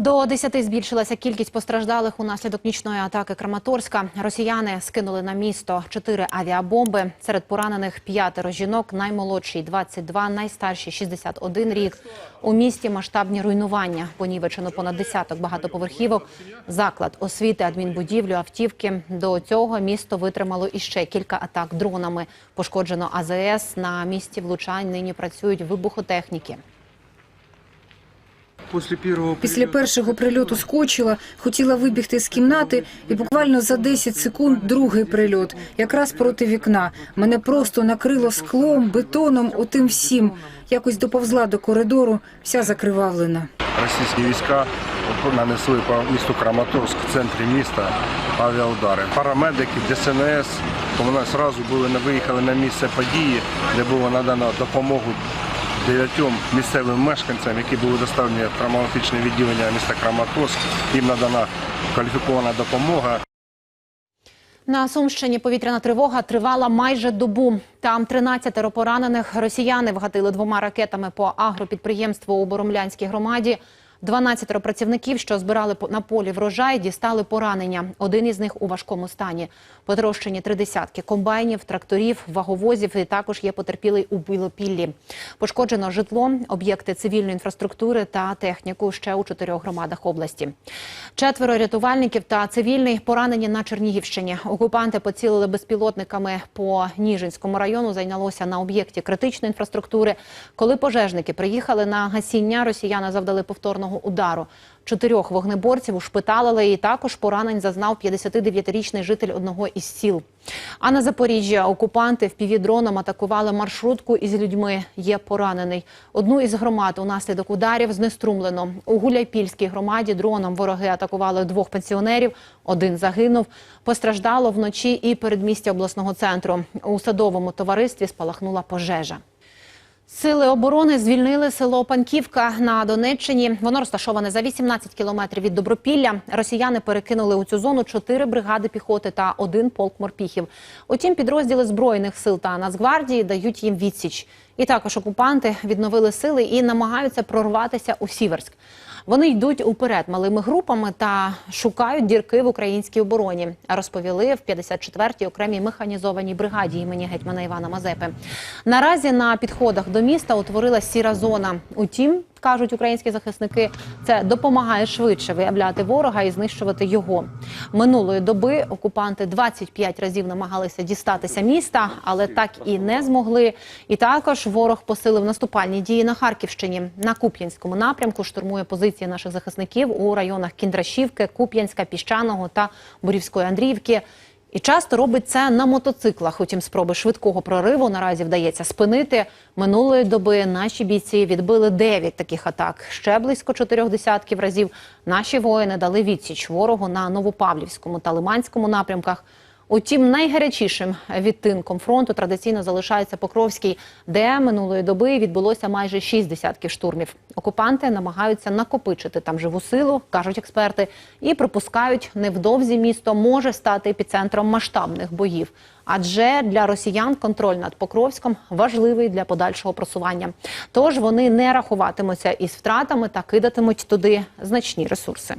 До 10 збільшилася кількість постраждалих унаслідок нічної атаки Краматорська. Росіяни скинули на місто чотири авіабомби. Серед поранених п'ятеро жінок, наймолодший 22, найстарші 61 рік. У місті масштабні руйнування. Понівечено понад десяток багатоповерхівок, заклад освіти, адмінбудівлю, автівки. До цього місто витримало іще кілька атак дронами. Пошкоджено АЗС. На місці влучань нині працюють вибухотехніки. Після першого прильоту скочила, хотіла вибігти з кімнати, і буквально за 10 секунд другий прильот, якраз проти вікна. Мене просто накрило склом, бетоном, отим всім. Якось доповзла до коридору, вся закривавлена. російські війська нанесли по місту Краматорськ в центрі міста авіаудари. Парамедики, ДСНС, вони одразу були виїхали на місце події, де було надано допомогу дев'ятьом місцевим мешканцям, які були доставлені в травматичне відділення міста Краматорськ. Їм надана кваліфікована допомога. На Сумщині повітряна тривога тривала майже добу. Там 13 поранених росіяни вгатили двома ракетами по агропідприємству у Боромлянській громаді. 12 працівників, що збирали на полі врожай, дістали поранення. Один із них у важкому стані. Потрощені три десятки комбайнів, тракторів, ваговозів і також є потерпілий у Білопіллі. Пошкоджено житло, об'єкти цивільної інфраструктури та техніку ще у чотирьох громадах області. Четверо рятувальників та цивільний поранені на Чернігівщині. Окупанти поцілили безпілотниками по Ніжинському району. Зайнялося на об'єкті критичної інфраструктури. Коли пожежники приїхали на гасіння, росіяни завдали повторного удару. Чотирьох вогнеборців ушпиталили і також поранень зазнав 59-річний житель одного із сіл. А на Запоріжжя окупанти впівдроном атакували маршрутку із людьми. Є поранений. Одну із громад унаслідок ударів знеструмлено. У Гуляйпільській громаді дроном вороги атакували двох пенсіонерів. Один загинув. Постраждало вночі і передмістя обласного центру. У садовому товаристві спалахнула пожежа. Сили оборони звільнили село Панківка на Донеччині. Воно розташоване за 18 кілометрів від Добропілля. Росіяни перекинули у цю зону чотири бригади піхоти та один полк морпіхів. Утім, підрозділи збройних сил та Нацгвардії дають їм відсіч. І також окупанти відновили сили і намагаються прорватися у Сіверськ. Вони йдуть уперед малими групами та шукають дірки в українській обороні. Розповіли в 54-й окремій механізованій бригаді імені гетьмана Івана Мазепи. Наразі на підходах до міста утворилась сіра зона. Утім, кажуть українські захисники, це допомагає швидше виявляти ворога і знищувати його. Минулої доби окупанти 25 разів намагалися дістатися міста, але так і не змогли. І також ворог посилив наступальні дії на Харківщині. На Куп'янському напрямку штурмує позиції наших захисників у районах Кіндрашівки, Куп'янська, Піщаного та Борівської Андріївки. І часто робить це на мотоциклах. Утім, спроби швидкого прориву наразі вдається спинити. Минулої доби наші бійці відбили 9 таких атак. Ще близько чотирьох десятків разів наші воїни дали відсіч ворогу на Новопавлівському та Лиманському напрямках. Утім, найгарячішим відтинком фронту традиційно залишається Покровський, де минулої доби відбулося майже шість десятків штурмів. Окупанти намагаються накопичити там живу силу, кажуть експерти, і припускають, невдовзі місто може стати епіцентром масштабних боїв. Адже для росіян контроль над Покровськом важливий для подальшого просування. Тож вони не рахуватимуться із втратами та кидатимуть туди значні ресурси.